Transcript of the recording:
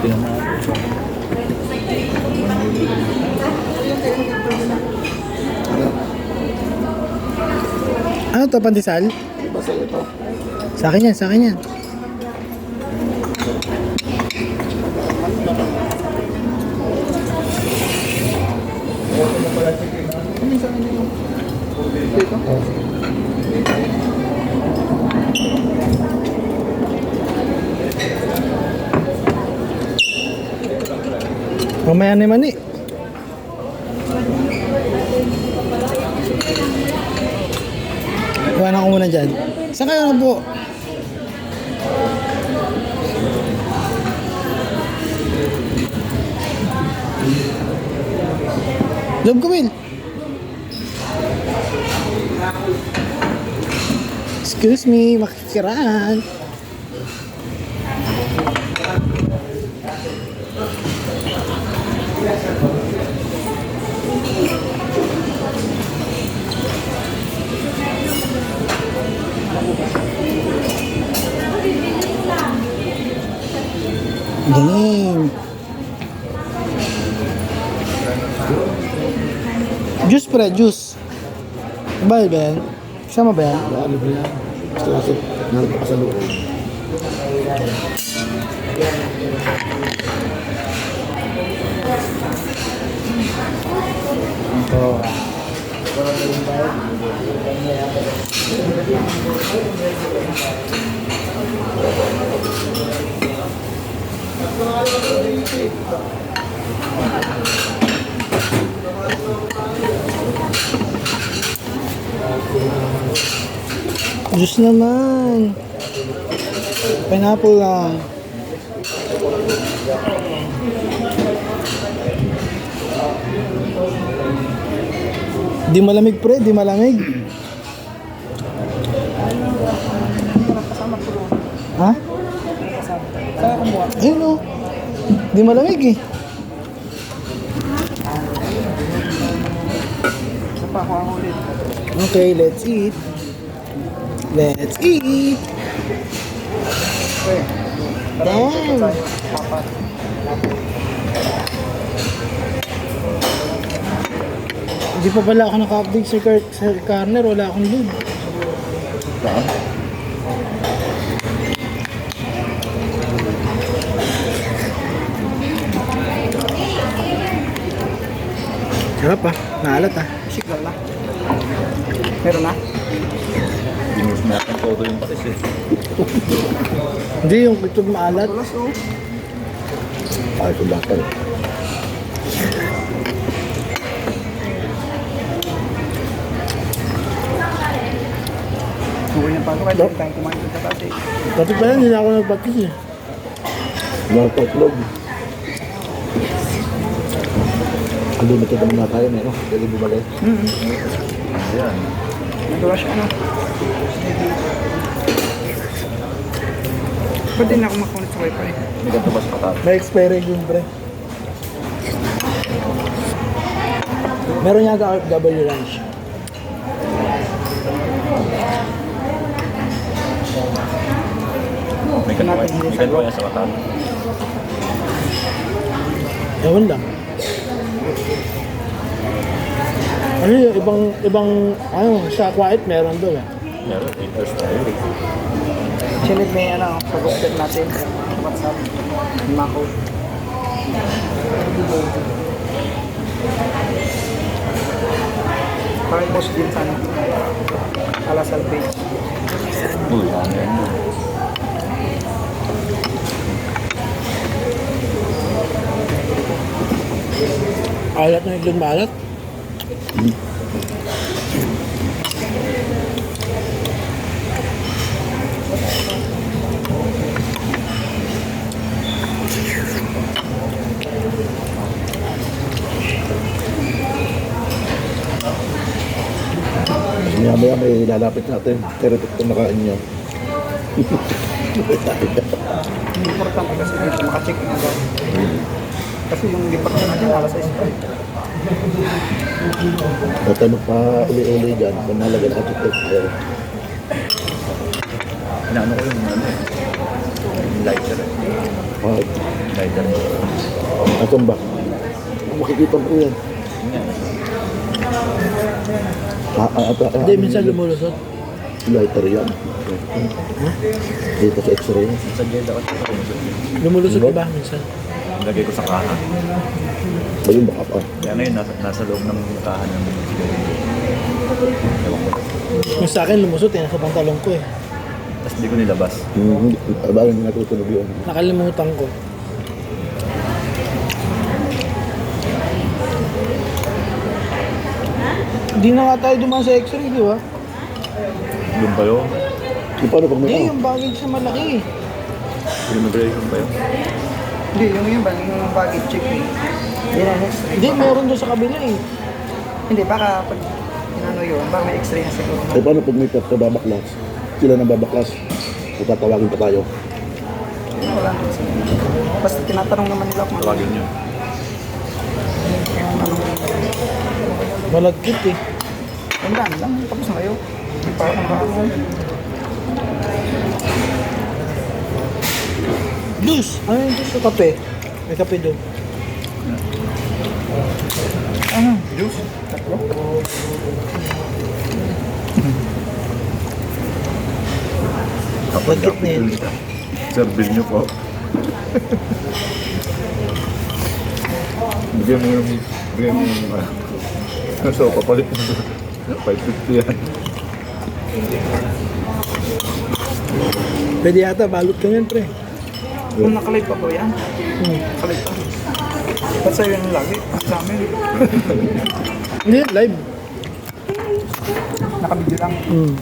tingnan na. Ano to, pandesal? Basta ito. Sa akin yan, sa akin yan. Mamaya naman eh. Iwanan ko muna dyan. Saan kayo na po? Loob ko, Will. Excuse me, makikiraan. Game. Juice pre, juice. Ba yan? Sama ba yan? Ano ba yan? Naroon pa sa loob. Juice naman. Pineapple lang. Di malamig pre, di malamig. Ha? Ayun o. Di malamig eh. Okay, let's eat. Let's eat. Damn. Hindi pa pala ako naka-update sa, car sa corner, wala akong load. Saan? Sarap ah, naalat ah. Signal na. Meron na? Ginulis mo natin todo yung patis eh. Hindi, yung ito maalat. Tulas oh. Ay, ito lahat eh. Okay na pa ako. Kahit hindi tayo kumain sa taas eh. Pati pa yan, hindi na ako nagpatis eh. Lahat ng itlog. Unlimited naman na tayo, eh, no? Pwede bumalik. Ayan. Nag-rush ano. Ba't din ako makonect sa wifi? May ganito ba sa patat? May expiry yung pre. Meron yung W lunch. May ganito ba? May sa patat? Ewan lang. Ano yung ibang, ibang, ano, sa quiet meron doon eh. Meron, 8 hours tayo eh. Sinid may ano, pag-update natin. WhatsApp. Mako. Parang post din sa ano. Alasal page. Uy, yan, yan. Alat na itlog maalat. Maya maya may lalapit natin. Pero ito kumakain niyo. Importante kasi dito makacheck na agad. Kasi yung department natin alas 6 pa. Huwag tayo magpa-uli-uli dyan. Kung nalaga na ito. Inaano ko yung ano. Yung lighter. Ah, Lighter. asan ba? Makikita mo yan. Ah, ah, ah, Hindi, minsan lumulusot. Lighter yan. Dito sa x-ray. Sa gate ako ito. Lumulusot iba minsan. Lagay ko sa kaha. Ayun baka pa. Kaya ngayon, nasa, nasa loob ng kaha ng Ewan ko. Yung sa akin lumusot eh, nasa pantalong ko eh. Tapos hindi ko nilabas. Hmm, Abang hindi natutunog yun. Nakalimutan ko. Hindi na nga tayo dumaan sa x-ray, di ba? Doon ba yun? E paano pag may Hindi, ano? yung baggage na malaki eh. Immigration ba yun? Hindi, yung yun ba, yung baggage check eh. Hindi na meron doon sa kabila eh. Hindi, baka pag inano yun, baka may x-ray na siguro. E paano pag may pepto babaklas? Sila nang babaklas. O tatawagin pa tayo. Wala naman sila. Basta tinatanong naman nila kung ano. Tawagin nyo. Malagkit eh. Yung daan lang, tapos na kayo. Para kung Juice! Ano yung juice sa kape? May kape doon. Ano? Juice? Tatlo? Lagkit na yun. Sir, bill nyo po. Bigyan mo yung... Bigyan mo yung... Uh, so, papalit mo doon. 550 yan. Pwede yata, balot ka yan, pre. Kung nakalay pa po yan. Hmm. Nakalay pa. Ba't sa'yo yan lagi? Sa amin. Hindi, live. Nakabidyo lang. Hmm.